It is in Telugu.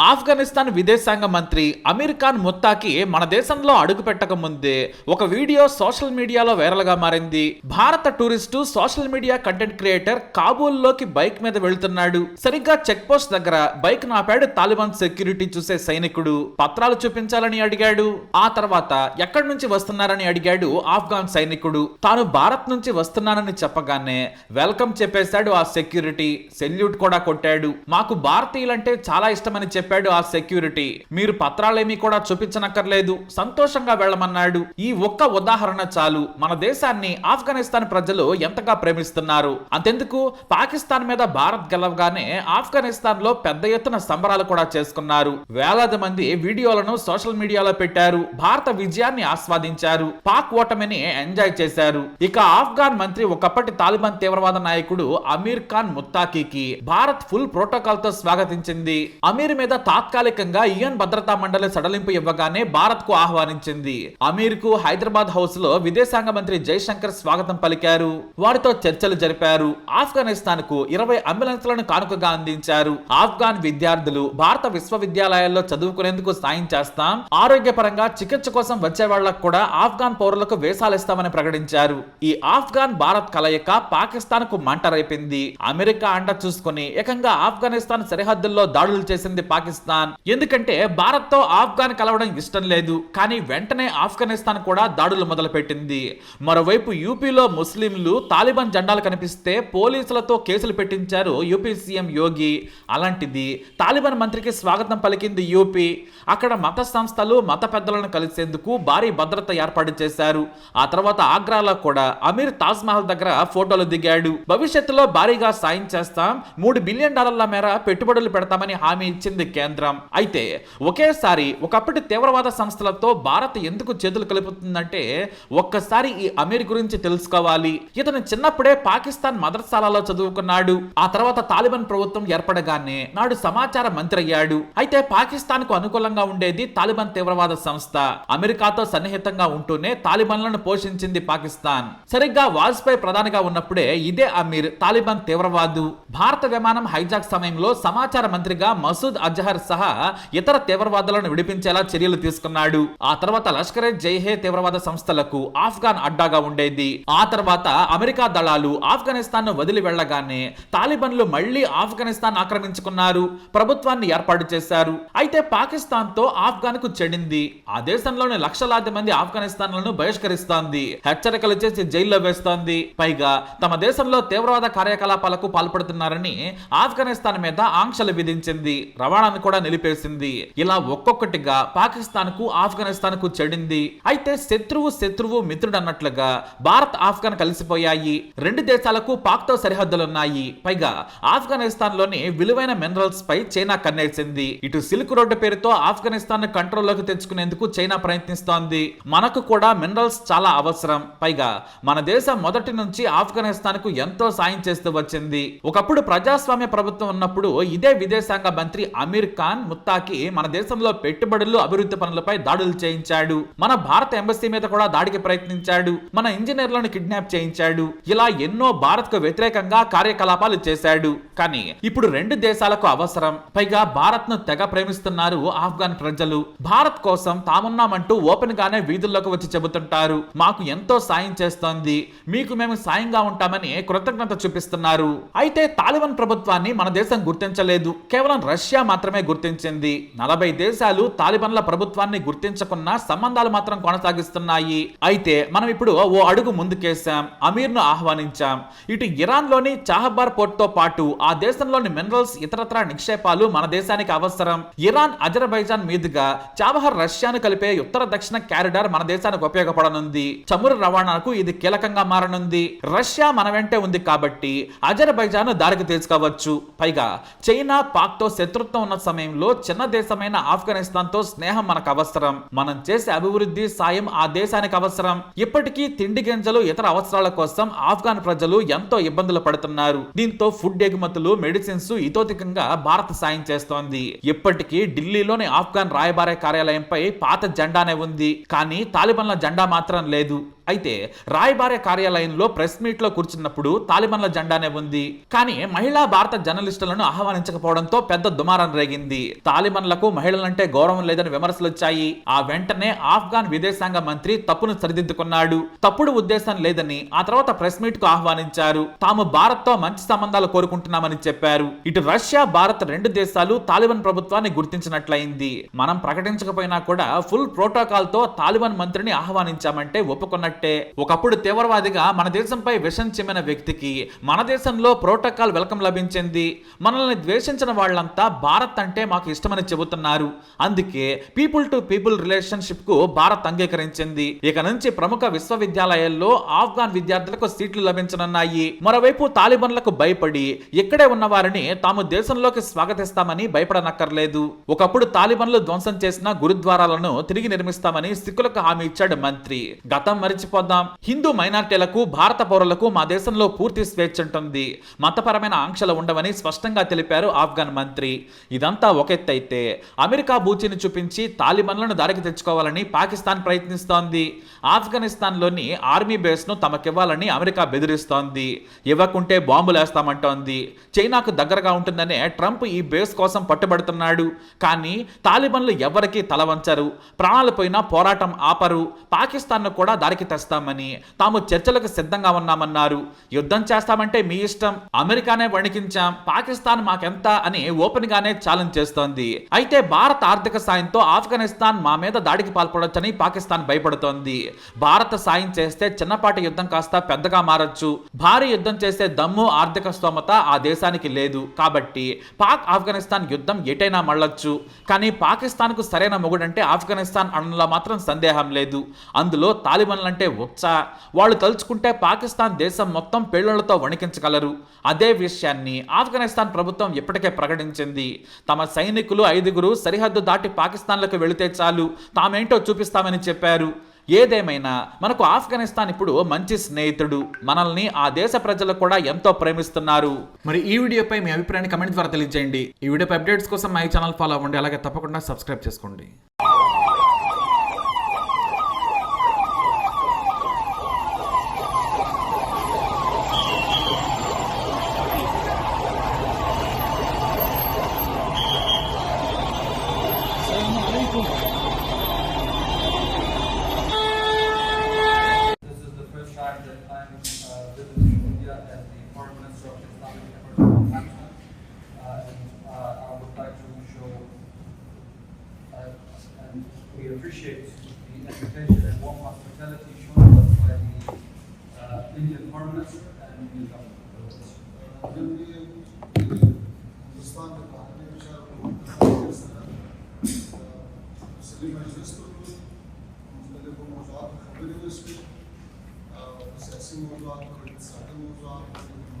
ఆఫ్ఘనిస్తాన్ విదేశాంగ మంత్రి అమీర్ ఖాన్ ముత్తాకి మన దేశంలో అడుగు పెట్టక ముందే ఒక వీడియో సోషల్ మీడియాలో వైరల్గా మారింది. భారత tourist social media content creator కాబూల్లోకి bike మీద వెళ్తున్నాడు. సరిగ్గా చెక్ పోస్ట్ దగ్గర బైక్ నాపాడు తాలిబాన్ సెక్యూరిటీ చూసే సైనికుడు. పత్రాలు చూపించాలని అడిగాడు. ఆ తర్వాత ఎక్కడి నుంచి వస్తున్నారని అడిగాడు ఆఫ్ఘాన్ సైనికుడు. తాను భారత్ నుంచి వస్తున్నానని చెప్పగానే వెల్కమ్ చెప్పేశాడు ఆ సెక్యూరిటీ. సెల్యూట్ కూడా కొట్టాడు. మాకు భారతీయులంటే చాలా ఇష్టమని చెప్పాడు ఆ సెక్యూరిటీ. మీరు పత్రాలేమీ కూడా చూపించనక్కర్లేదు. సంతోషంగా వెళ్ళమన్నాడు. ఈ ఒక్క ఉదాహరణ చాలు. మన దేశాన్ని ఆఫ్ఘనిస్తాన్ ప్రజలు ఎంతగా ప్రేమిస్తున్నారు? అంతెందుకు? పాకిస్తాన్ మీద భారత్ గెలవగానే ఆఫ్ఘనిస్తాన్లో పెద్ద ఎత్తున సంబరాలు కూడా చేసుకున్నారు. వేలాది మంది వీడియోలను సోషల్ మీడియాలో పెట్టారు. భారత విజయాన్ని ఆస్వాదించారు. పాక్ ఓటమిని ఎంజాయ్ చేశారు. ఇక ఆఫ్ఘాన్ మంత్రి ఒకప్పటి తాలిబాన్ తీవ్రవాద నాయకుడు అమీర్ ఖాన్ ముత్తాకీకి భారత్ ఫుల్ ప్రోటోకాల్తో స్వాగతించింది. అమీర్ మీద తాత్కాలికంగా యుఎన్ భద్రతా మండలి సడలింపు ఇవ్వగానే భారత్కు ఆహ్వానించింది. అమీర్కు హైదరాబాద్ హౌస్లో విదేశాంగ మంత్రి జైశంకర్ స్వాగతం పలికారు. వారితో చర్చలు జరిపారు. ఆఫ్ఘనిస్తాన్కు ఇరవై అంబులెన్స్లను కానుకగా అందించారు. ఆఫ్ఘాన్ విద్యార్థులు భారత విశ్వవిద్యాలయాల్లో చదువుకునేందుకు సాయం చేస్తాం. ఆరోగ్యపరంగా చికిత్స కోసం వచ్చే వాళ్ళకు కూడా ఆఫ్ఘాన్ పౌరులకు వేసాలు ఇస్తామని ప్రకటించారు. ఈ ఆఫ్ఘాన్ భారత్ కలయిక పాకిస్తాన్కు మంట రేపింది. అమెరికా అండ చూసుకుని ఏకంగా ఆఫ్ఘనిస్తాన్ సరిహద్దుల్లో దాడులు చేసింది పాకిస్తాన్ పాకిస్తాన్. ఎందుకంటే భారత్తో ఆఫ్ఘాన్ కలవడం ఇష్టం లేదు. కానీ వెంటనే ఆఫ్ఘనిస్తాన్ కూడా దాడులు మొదలుపెట్టింది. మరోవైపు యూపీలో ముస్లింలు తాలిబాన్ జెండాలు కనిపిస్తే పోలీసులతో కేసులు పెట్టించారు యూపీ సీఎం యోగి. అలాంటిది తాలిబాన్ మంత్రికి స్వాగతం పలికింది యూపీ. అక్కడ మత సంస్థలు మత పెద్దలను కలిసేందుకు భారీ భద్రత ఏర్పాటు చేశారు. ఆ తర్వాత ఆగ్రాలో కూడా అమీర్ తాజ్ మహల్ దగ్గర ఫోటోలు దిగాడు. భవిష్యత్తులో భారీగా సాయం చేస్తాం. మూడు బిలియన్ డాలర్ల మేర పెట్టుబడులు పెడతామని హామీ ఇచ్చింది కేంద్రం. అయితే ఒకేసారి ఒకప్పటి తీవ్రవాద సంస్థలతో భారత్ ఎందుకు చేతులు కలుపుతుందంటే ఒక్కసారి ఈ అమీర్ గురించి తెలుసుకోవాలి. ఇతను చిన్నప్పుడే పాకిస్తాన్ మదర్సాలలో చదువుకున్నాడు. ఆ తర్వాత తాలిబాన్ ప్రభుత్వం ఏర్పడగానే నాడు సమాచార మంత్రి అయ్యాడు. అయితే పాకిస్తాన్కు అనుకూలంగా ఉండేది తాలిబాన్ తీవ్రవాద సంస్థ. అమెరికాతో సన్నిహితంగా ఉంటూనే తాలిబాన్లను పోషించింది పాకిస్తాన్. సరిగ్గా వాజ్పేయి ప్రధానిగా ఉన్నప్పుడే ఇదే అమీర్ తాలిబాన్ తీవ్రవాదు. భారత విమానం హైజాక్ సమయంలో సమాచార మంత్రిగా మసూద్ అజహర్ సహా ఇతర తీవ్రవాదులను విడిపించేలా చర్యలు తీసుకున్నాడు. ఆ తర్వాత లష్కరే జైహే తీవ్రవాద సంస్థలకు ఆఫ్ఘాన్ అడ్డాగా ఉండేది. ఆ తర్వాత అమెరికా దళాలు ఆఫ్ఘనిస్తాన్ను వదిలి వెళ్ళగానే తాలిబన్లు మళ్ళీ ఆఫ్ఘనిస్తాన్ ఆక్రమించుకున్నారు ప్రభుత్వాన్ని ఏర్పాటు చేశారు. అయితే పాకిస్తాన్తో ఆఫ్ఘాన్కు చెడింది ఆ దేశంలోని లక్షలాది మంది ఆఫ్ఘనిస్తాన్లను బహిష్కరిస్తోంది. హెచ్చరికలు చేసి జైల్లో వేస్తోంది. పైగా తమ దేశంలో తీవ్రవాద కార్యకలాపాలకు పాల్పడుతున్నారని ఆఫ్ఘనిస్తాన్ మీద ఆంక్షలు విధించింది. రవాణా రవాణాను కూడా నిలిపేసింది. ఇలా ఒక్కొక్కటిగా పాకిస్తాన్కు ఆఫ్ఘనిస్తాన్కు చెడింది. అయితే శత్రువు శత్రువు మిత్రుడు అన్నట్లుగా భారత్ ఆఫ్ఘన్ కలిసిపోయాయి. రెండు దేశాలకు పాక్తో సరిహద్దులున్నాయి. పైగా ఆఫ్ఘనిస్తాన్లోని విలువైన మినరల్స్ పై చైనా కన్నేసింది. ఇటు సిల్క్ రోడ్డు పేరుతో ఆఫ్ఘనిస్తాన్ను కంట్రోల్లోకి తెచ్చుకునేందుకు చైనా ప్రయత్నిస్తోంది. మనకు కూడా మినరల్స్ చాలా అవసరం. పైగా మన దేశం మొదటి నుంచి ఆఫ్ఘనిస్తాన్కు ఎంతో సాయం చేస్తూ వచ్చింది. ఒకప్పుడు ప్రజాస్వామ్య ప్రభుత్వం ఉన్నప్పుడు ఇదే విదేశాంగ మంత్రి అమీర్ ఖాన్ ముత్తాకి మన దేశంలో పెట్టుబడులు అభివృద్ధి పనులపై దాడులు చేయించాడు. మన భారత ఎంబసీ మీద కూడా దాడికి ప్రయత్నించాడు. మన ఇంజనీర్లను కిడ్నాప్ చేయించాడు. ఇలా ఎన్నో భారత్కు వ్యతిరేకంగా కార్యకలాపాలు చేశాడు. కానీ ఇప్పుడు రెండు దేశాలకు అవసరం. పైగా భారత్ను తెగ ప్రేమిస్తున్నారు ఆఫ్ఘాన్ ప్రజలు. భారత్ కోసం తామున్నామంటూ ఓపెన్ గానే వీధుల్లోకి వచ్చి చెబుతుంటారు. మాకు ఎంతో సాయం చేస్తోంది. మీకు మేము సాయంగా ఉంటామని కృతజ్ఞత చూపిస్తున్నారు. అయితే తాలిబాన్ ప్రభుత్వాన్ని మన దేశం గుర్తించలేదు. కేవలం రష్యా మాత్రం మాత్రమే గుర్తించింది. నలభై దేశాలు తాలిబన్ల ప్రభుత్వాన్ని గుర్తించకున్నా సంబంధాలు మాత్రం కొనసాగిస్తున్నాయి. అయితే మనం ఇప్పుడు ఓ అడుగు ముందుకేశాం. అమీర్ను ఆహ్వానించాం. ఇటు ఇరాన్లోని చాహబార్ పోర్ట్తో పాటు ఆ దేశంలోని మినరల్స్ ఇతరత్ర నిక్షేపాలు మన దేశానికి అవసరం. ఇరాన్ అజర్బైజాన్ మీదుగా చాబహర్ రష్యాను కలిపే ఉత్తర దక్షిణ క్యారిడార్ మన దేశానికి ఉపయోగపడనుంది. చమురు రవాణాకు ఇది కీలకంగా మారనుంది. రష్యా మన వెంటే ఉంది కాబట్టి అజర్బైజాన్ దారికి తీసుకోవచ్చు పైగా చైనా పాక్తో శత్రుత్వం ఉన్న సమయంలో చిన్న దేశమైన ఆఫ్ఘనిస్తాన్తో స్నేహం మనకు అవసరం. మనం చేసే అభివృద్ధి సాయం ఆ దేశానికి అవసరం. ఇప్పటికీ తిండి గింజలు ఇతర అవసరాల కోసం ఆఫ్ఘాన్ ప్రజలు ఎంతో ఇబ్బందులు పడుతున్నారు. దీంతో ఫుడ్ ఎగుమతులు మెడిసిన్స్ ఇతోధికంగా భారత్ సాయం చేస్తోంది. ఇప్పటికీ ఢిల్లీలోని ఆఫ్ఘాన్ రాయబార కార్యాలయంపై పాత జెండానే ఉంది. కానీ తాలిబన్ల జెండా మాత్రం లేదు. అయితే రాయబార కార్యాలయంలో ప్రెస్ మీట్లో కూర్చున్నప్పుడు తాలిబాన్ల జెండానే ఉంది. కానీ మహిళా భారత జర్నలిస్టులను ఆహ్వానించకపోవడంతో పెద్ద దుమారం రేగింది. తాలిబాన్లకు మహిళలంటే గౌరవం లేదని విమర్శలు వచ్చాయి. ఆ వెంటనే ఆఫ్ఘాన్ విదేశాంగ మంత్రి తప్పును సరిదిద్దుకున్నాడు. తప్పుడు ఉద్దేశం లేదని ఆ తర్వాత ప్రెస్ మీట్కు ఆహ్వానించారు. తాము భారత్తో మంచి సంబంధాలు కోరుకుంటున్నామని చెప్పారు. ఇటు రష్యా భారత్ రెండు దేశాలు తాలిబాన్ ప్రభుత్వాన్ని గుర్తించినట్లయింది. మనం ప్రకటించకపోయినా కూడా ఫుల్ ప్రోటోకాల్తో తాలిబాన్ మంత్రిని ఆహ్వానించామంటే ఒప్పుకున్నట్టు ఒకప్పుడు తీవ్రవాదిగా మన దేశంపై విషం చిమ్మిన వ్యక్తికి మన దేశంలో ప్రోటోకాల్ వెల్కమ్ లభించింది. మనల్ని ద్వేషించిన వాళ్ళంతా భారత్ అంటే మాకు ఇష్టమని చెబుతున్నారు. అందుకే పీపుల్ టు పీపుల్ రిలేషన్షిప్కు భారత్ అంగీకరించింది. ఇక నుంచి ప్రముఖ విశ్వవిద్యాలయాల్లో ఆఫ్ఘాన్ విద్యార్థులకు సీట్లు లభించనున్నాయి. మరోవైపు తాలిబన్లకు భయపడి ఇక్కడే ఉన్న వారిని తాము దేశంలోకి స్వాగతిస్తామని భయపడనక్కర్లేదు. ఒకప్పుడు తాలిబన్లు ధ్వంసం చేసిన గురుద్వారాలను తిరిగి నిర్మిస్తామని సిక్కులకు హామీ ఇచ్చాడు మంత్రి. గతం మరిచిపోదాం హిందూ మైనార్టీలకు భారత పౌరులకు మా దేశంలో పూర్తి స్వేచ్ఛ ఉంటుంది. మతపరమైన ఆంక్షలు ఉండవని స్పష్టంగా తెలిపారు ఆఫ్ఘన్ మంత్రి. ఇదంతా ఒక ఎత్తైతే. అమెరికా బూచిని చూపించి తాలిబన్లను దారికి తెచ్చుకోవాలని పాకిస్తాన్ ప్రయత్నిస్తోంది. ఆఫ్ఘనిస్తాన్లోని ఆర్మీ బేస్ను తమకివ్వాలని అమెరికా బెదిరిస్తోంది. ఇవ్వకుంటే బాంబులేస్తామంటోంది. చైనాకు దగ్గరగా ఉంటుందనే ట్రంప్ ఈ బేస్ కోసం పట్టుబడుతున్నాడు. కానీ తాలిబన్లు ఎవరికీ తలవంచరు. ప్రాణాలు పోయినా పోరాటం ఆపరు. పాకిస్తాన్ను కూడా దారికి తెస్తామని తాము చర్చలకు సిద్ధంగా ఉన్నామన్నారు. యుద్ధం చేస్తామంటే మీ ఇష్టం అమెరికానే వణికించాం పాకిస్తాన్ మాకెంత అని ఓపెన్ గానే ఛాలెంజ్ చేస్తోంది. అయితే భారత ఆర్థిక సాయంతో ఆఫ్ఘనిస్తాన్ మా మీద దాడికి పాల్పడొచ్చని పాకిస్తాన్ భయపడుతోంది. భారత సాయం చేస్తే చిన్నపాటి యుద్ధం కాస్త పెద్దగా మారచ్చు. భారీ యుద్ధం చేసే దమ్ము ఆర్థిక స్తోమత ఆ దేశానికి లేదు. కాబట్టి పాక్ ఆఫ్ఘనిస్తాన్ యుద్ధం ఎటైనా మళ్ళొచ్చు. కానీ పాకిస్తాన్కు సరైన మొగుడంటే ఆఫ్ఘనిస్తాన్ అనడంలో మాత్రం సందేహం లేదు. అందులో తాలిబన్లంటే ఉత్స వాళ్ళు తలుచుకుంటే పాకిస్తాన్ దేశం మొత్తం పేలుళ్ళతో వణికించగలరు. అదే విషయాన్ని ఆఫ్ఘనిస్తాన్ ప్రభుత్వం ఇప్పటికే ప్రకటించింది. తమ సైనికులు ఐదుగురు సరిహద్దు దాటి పాకిస్తాన్లకు వెళితే చాలు తామేంటో చూపిస్తామని చెప్పారు. ఏదేమైనా మనకు ఆఫ్ఘనిస్తాన్ ఇప్పుడు మంచి స్నేహితుడు. మనల్ని ఆ దేశ ప్రజలు కూడా ఎంతో ప్రేమిస్తున్నారు. మరి ఈ వీడియోపై మీ అభిప్రాయాన్ని కమెంట్ ద్వారా తెలియజేయండి. ఈ వీడియోపై అప్డేట్స్ కోసం మా ఛానల్ ఫాలో అవ్వండి. అలాగే తప్పకుండా సబ్స్క్రైబ్ చేసుకోండి. appreciate the education and warm hospitality shown us by the uh, Indian Prime Minister and Indian government. موضوعات خبریں اس سیاسی موضوعات اقتصادی موضوعات